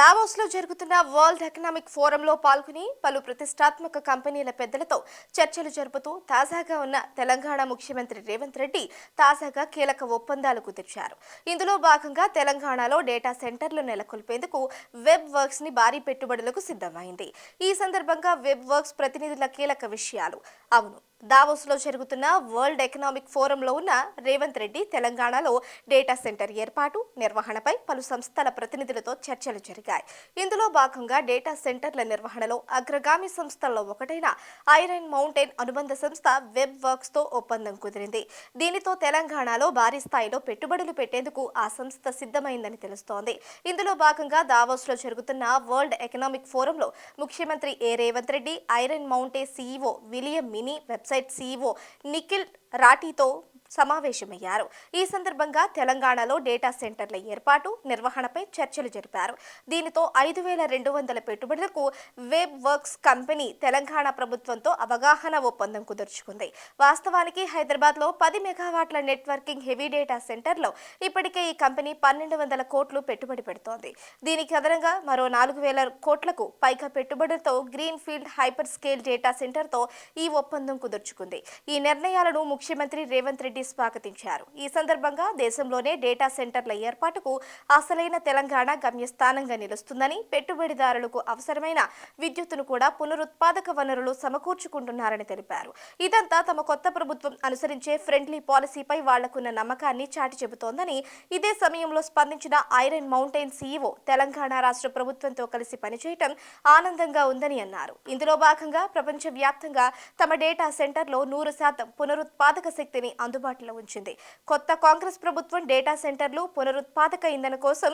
దావోస్లో జరుగుతున్న world economic ఫోరంలో పాల్గొని పలు ప్రతిష్టాత్మక కంపెనీల పెద్దలతో చర్చలు జరుపుతూ తాజాగా ఉన్న తెలంగాణ ముఖ్యమంత్రి రేవంత్ రెడ్డి తాజాగా కీలక ఒప్పందాలు కుదిర్చారు ఇందులో భాగంగా తెలంగాణలో డేటా సెంటర్లు నెలకొల్పేందుకు వెబ్ వర్క్స్ని భారీ పెట్టుబడులకు సిద్ధమైంది. ఈ సందర్భంగా వెబ్ వర్క్స్ ప్రతినిధుల కీలక విషయాలు. అవును దావోస్లో జరుగుతున్న వరల్డ్ ఎకనామిక్ ఫోరంలో ఉన్న రేవంత్ రెడ్డి తెలంగాణలో డేటా సెంటర్ ఏర్పాటు నిర్వహణపై పలు సంస్థల ప్రతినిధులతో చర్చలు జరిగాయి. ఇందులో భాగంగా డేటా సెంటర్ల నిర్వహణలో అగ్రగామి సంస్థల్లో ఒకటైన ఐరన్ మౌంటైన్ అనుబంధ సంస్థ వెబ్ వర్క్స్తో ఒప్పందం కుదిరింది. దీనితో తెలంగాణలో భారీ స్థాయిలో పెట్టుబడులు పెట్టేందుకు ఆ సంస్థ సిద్ధమైందని తెలుస్తోంది. ఇందులో భాగంగా దావోస్లో జరుగుతున్న వరల్డ్ ఎకనామిక్ ఫోరంలో ముఖ్యమంత్రి A Revanth Reddy Iron Mountain CEO William Meaney website CEO Nikhil రాఠీతో సమావేశమయ్యారు. ఈ సందర్భంగా తెలంగాణలో డేటా సెంటర్ల ఏర్పాటు నిర్వహణపై చర్చలు జరిపారు. దీనితో ఐదు వేల రెండు వందల పెట్టుబడులకు వెబ్ వర్క్స్ కంపెనీ తెలంగాణ ప్రభుత్వంతో అవగాహన ఒప్పందం కుదుర్చుకుంది. వాస్తవానికి హైదరాబాద్లో పది మెగావాట్ల నెట్వర్కింగ్ హెవీ డేటా సెంటర్లో ఇప్పటికే ఈ కంపెనీ పన్నెండు వందల కోట్లు పెట్టుబడి పెడుతోంది. దీనికి అదనంగా మరో నాలుగు వేల కోట్లకు పైగా పెట్టుబడులతో green field hyper scale data సెంటర్తో ఈ ఒప్పందం కుదుర్చుకుంది. ఈ నిర్ణయాలను ముఖ్యమంత్రి రేవంత్ రెడ్డి స్వాగతించారు. ఈ సందర్భంగా దేశంలోనే డేటా సెంటర్ల ఏర్పాటుకు అసలైన తెలంగాణ గమ్యస్థానంగా నిలుస్తుందని పెట్టుబడిదారులకు అవసరమైన విద్యుత్తును కూడా పునరుత్పాదక వనరులు సమకూర్చుకుంటున్నారని తెలిపారు. ఇదంతా తమ కొత్త ప్రభుత్వం అనుసరించే ఫ్రెండ్లీ పాలసీపై వాళ్ళకున్న నమ్మకాన్ని చాటి చెబుతోందని ఇదే సమయంలో స్పందించిన ఐరన్ మౌంటైన్ సీఈఓ తెలంగాణ రాష్ట్ర ప్రభుత్వంతో కలిసి పనిచేయటం ఆనందంగా ఉందని అన్నారు. ఇందులో భాగంగా ప్రపంచవ్యాప్తంగా తమ డేటా సెంటర్లో నూరు శాతం పునరుత్పాదక శక్తిని అందుబాటులో ఉంచింది. కొత్త కాంగ్రెస్ ప్రభుత్వం డేటా సెంటర్లు పునరుత్పాదక ఇంధన కోసం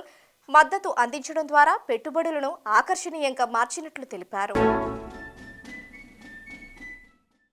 మద్దతు అందించడం ద్వారా పెట్టుబడులను ఆకర్షణీయంగా మార్చినట్లు తెలిపారు.